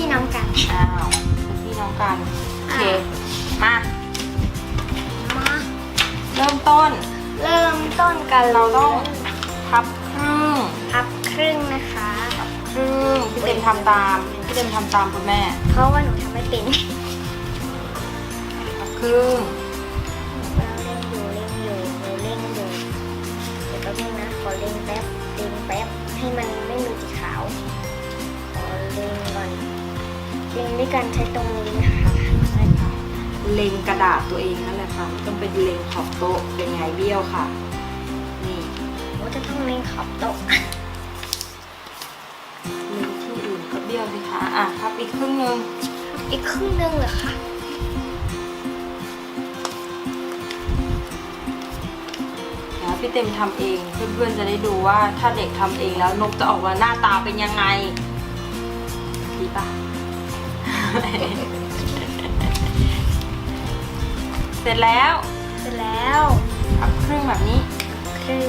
พี่น้องกันอ้าวพี่น้องกันโอเคมามาเริ่มต้นเริ่มต้นกันเราต้องพับครึ่งพับครึ่งนะคะพับครึ่งพี่เต็มทำตามพี่เต็มทำตามคุณแม่ เพราะว่าหนูทำไม่เป็นพับครึ่ง เล่นด้วยกันใช้ตรงนี้นะคะใช่ค่ะเล็งกระดาษตัวเองนั่นแหละค่ะไม่ต้องเป็นเล็งขอบโต๊ะเป็นไงเบี้ยวค่ะ นี่หนูจะต้องเล่นขอบโต๊ะเล็งที่อื่นก็เบี้ยวสิคะอะพับอีกครึ่งหนึงอีกครึ่งหนึงเหรอคะเดี๋ยวพี่เต็มทำเองเพื่อนๆจะได้ดูว่าถ้าเด็กทำเองแล้วนกจะออกมาหน้าตาเป็นยังไงดีปะ เสร็จแล้วเสร็จแล้วพับครึ่งแบบนี้ครึ่ง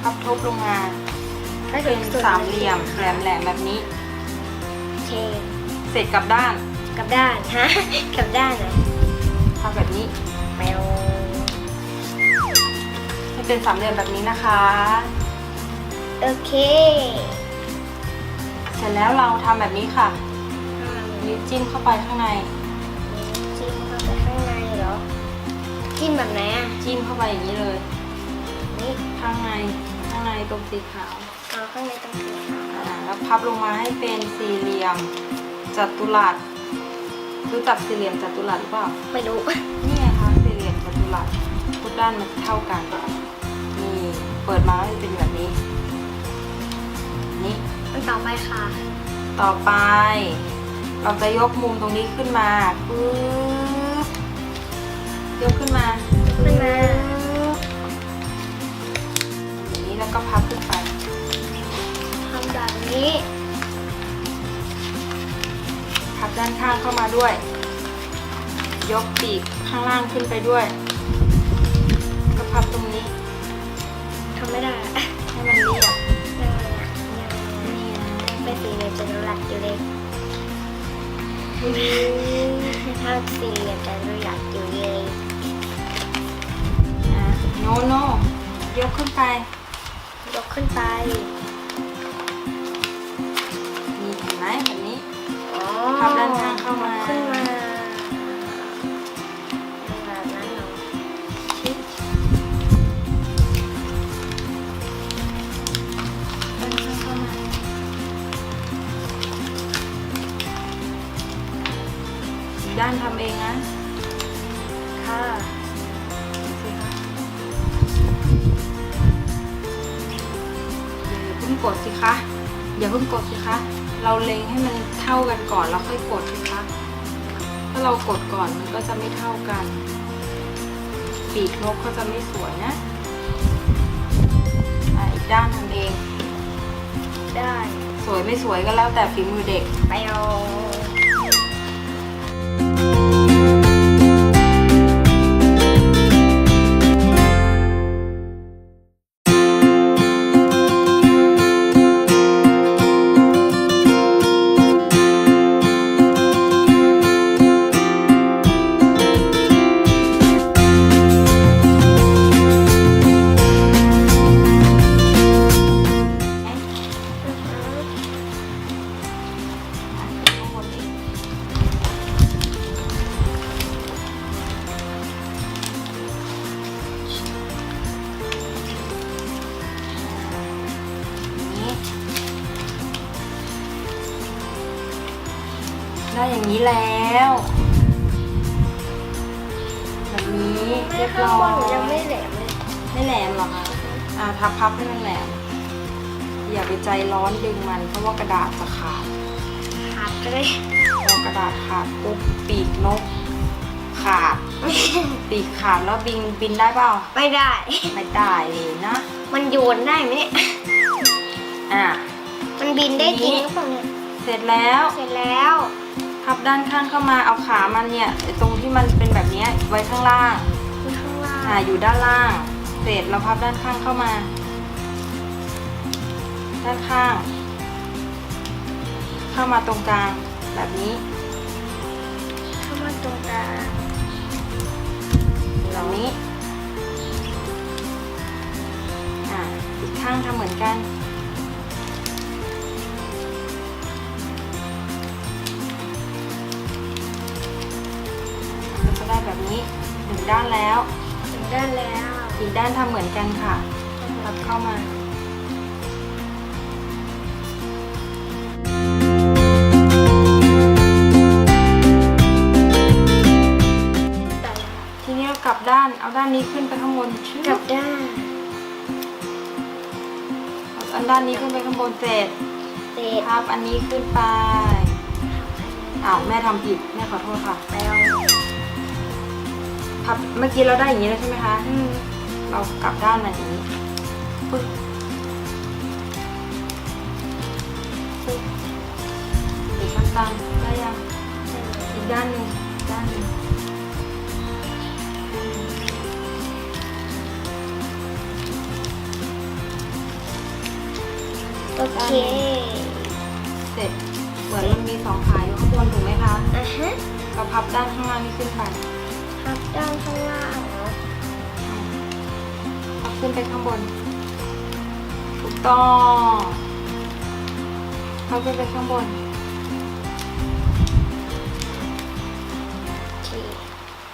พับทบลงมาถ้าเป็นสามเหลี่ยมแหลมๆแบบนี้ โอเคเสร็จกลับด้านกลับด้านฮะกลับด้านนะพับแบบนี้แมวให้เป็นสามเหลี่ยมแบบนี้นะคะ โอเค เสร็จแล้วเราทำแบบนี้ค่ะ นิ้วจิ้มเข้าไปข้างใน จิ้มเข้าไปข้างในเหรอ จิ้มแบบไหนอะจิ้มเข้าไปอย่างนี้เลย นี่ข้างใน ข้างในตรงสีขาวเอาข้างในตรงสีขาวอ่าแล้วพับลงมาให้เป็นสี่เหลี่ยมจัตุรัสรู้จักสี่เหลี่ยมจัตุรัสหรือเปล่า ไม่รู้ นี่ไงคะสี่เหลี่ยมจัตุรัสทุกด้านมันเท่ากันนี่เปิดมาก็จะเป็นแบบนี้ นี่มันต่อไปค่ะ ต่อไป เราจะยกมุมตรงนี้ขึ้นมาปึ๊บยกขึ้นมาขึ้นมาอย่างนี้แล้วก็พับขึ้นไปทำแบบนี้ พับด้านข้างเข้ามาด้วย ยกปีกข้างล่างขึ้นไปด้วย ก็พับตรงนี้ทำไม่ได้อะให้มันเรียบยังไงอะยังไงนี่อะนะเป็นสี่เหลี่ยมจัตุรัสอยู่เลย ถ้าสี่เหลี่ยมจัตุรัสอยู่เลยอะโนโนยกขึ้นไป ยกขึ้นไปนี่เห็นไหมแบบนี้อ๋อพับด้านข้างเข้ามาขึ้นมา งนะค่ะสิคะอย่าเพิ่งกดสิคะ อย่าเพิ่งกดสิคะ เราเล็งให้มันเท่ากันก่อนแล้วค่อยกดสิคะ ถ้าเรากดก่อนมันก็จะไม่เท่ากัน ปีกนกก็จะไม่สวยนะอะอีกด้านทำเอง ได้ สวยไม่สวยก็แล้วแต่ฝีมือเด็กไปเอา ได้อย่างนี้แล้วแบบนี้ไม่เรียบข้างร้อบนหนูยยังไม่แหลมเลยไม่แหลมหรอคะอ่าทับพับให้มันแหลมอย่าไปใจร้อนดึงมันเพราะว่ากระดาษจะขาดขาดก็ได้พอกระดาษขาดปุ๊บปีกนกขาด ปีกขาดแล้วบินบินได้เปล่าไม่ได้ไม่ได้เลยนะ มันโยนได้ไหมเนี่ยอะมันบินได้จริงหรือเปล่าเนี่ยเสร็จแล้ว เสร็จแล้ว พับด้านข้างเข้ามาเอาขามันเนี่ยไอ้ตรงที่มันเป็นแบบเนี้ยไว้ข้างล่างมีข้างล่างอ่าอยู่ด้านล่าง เสร็จเราพับด้านข้างเข้ามา ด้านข้าง เข้ามาตรงกลางแบบนี้ เข้ามาตรงกลางแบบนี้กข้างทำเหมือนกัน แบบนี้หนึ่งด้านแล้วถึงด้านแล้วอีกด้านทำเหมือนกันค่ะรับเข้ามาแต่ละทีนี้เรากลับด้านเอาด้านนี้ขึ้นไปข้างบนชึบกลับด้านเอาอันด้านนี้ขึ้นไปข้างบนเสร็จเสร็จพับอันนี้ขึ้นไปอ้าวแม่ทำผิดแม่ขอโทษค่ะ แล้ว พับเมื่อกี้เราได้อย่างนี้แล้วใช่ไหมคะอืมเรากลับด้านมาอย่างนี้ปึ๊บปึ๊บอีกขั้นตอนได้ยังอีกด้านหนึ่งด้านหนึ่งโอเค เสร็จเหมือนมันมีสองขาอยู่ข้างบนถูกไหมคะอะฮะ เราพับด้านข้างล่างนี้ขึ้นไป พับด้านข้างล่างเหรอพับขึ้นไปข้างบน ถูกต้องพับขึ้นไปข้างบน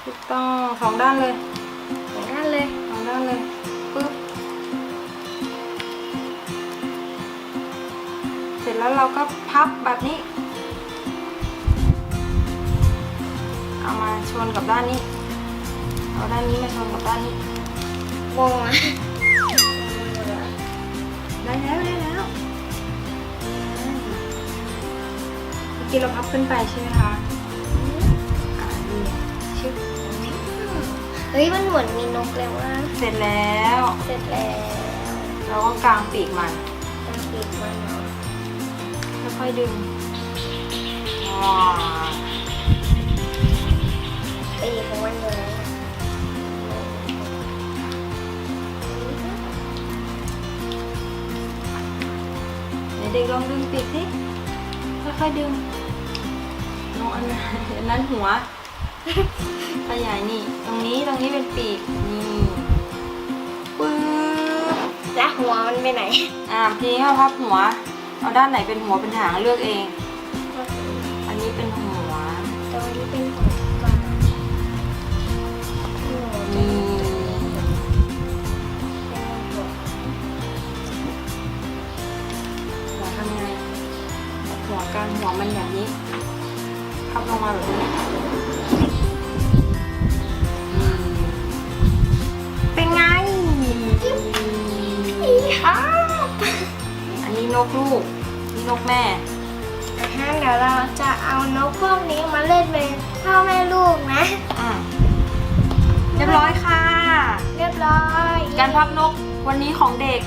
ถูกต้องสองด้านเลยสองนั้นเลยสองด้านเลยปึ๊บเสร็จแล้วเราก็พับแบบนี้เอามาชนกับด้านนี้ เอาด้านนี้มาชนกับด้านนี้วงอะได้แล้วได้แล้วเมื่อกี้เราพับขึ้นไปใช่ไหมคะอ่านี่ชึบเฮ้ยมันเหมือนมีนกเลยว่าเสร็จแล้ว เสร็จแล้วเราก็กางปีกมันต้องปิดมันเนาะค่อยๆดึงว้าวปีกของมันอยู่ไหนอะเดี๋ย ด็กลองดึงปีกสิค่อยๆดึงน้องอันนั้นอันนั้นหัว ขยายนี่ ตรงนี้ตรงนี้เป็นปีกนี่ปึ๊บแล้วหัวมันไปไหน อ่าทีนี้เราพับหัว เอาด้านไหนเป็นหัวเป็นหางเลือกเอง หัวมันอย่างนี้พับลงมาแบบนี้อืมเป็นไงอีครับ อันนี้นกลูก นี่นกแม่อะฮะเดี๋ยวเราจะเอานกพวกนี้มาเล่นเป็นพ่อแม่ลูกนะ อะเรียบร้อยค่ะ เรียบร้อยการพับนกวันนี้ของเด็ก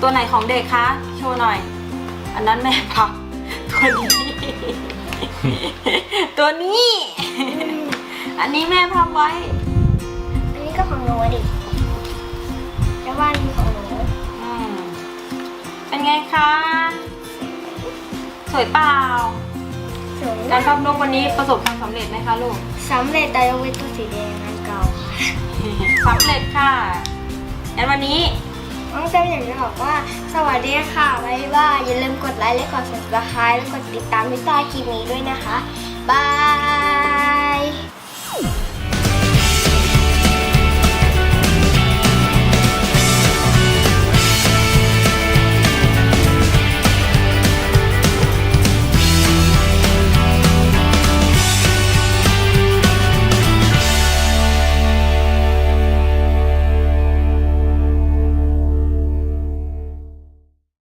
ตัวไหนของเด็กคะ โชว์หน่อย อันนั้นแม่พับ ตัวนี้ตัวนี้ อันนี้แม่พับไว้ อันนี้ก็ของหนูดิแต่ว่าอันนี้ของหนูอืมเป็นไงคะ สวยเปล่า สวยการพับนกวันนี้ประสบความสำเร็จไหมคะลูก สำเร็จแต่ยกเว้นตัวสีแดงอันเก่าค่ะสำเร็จค่ะงั้นวันนี้ น้องเจมอยากจะบอกว่า สวัสดีค่ะบ๊ายบายอย่าลืมกดไลค์และกด subscribe และกดติดตามพี่ตาคลิปนี้ด้วยนะคะ บาย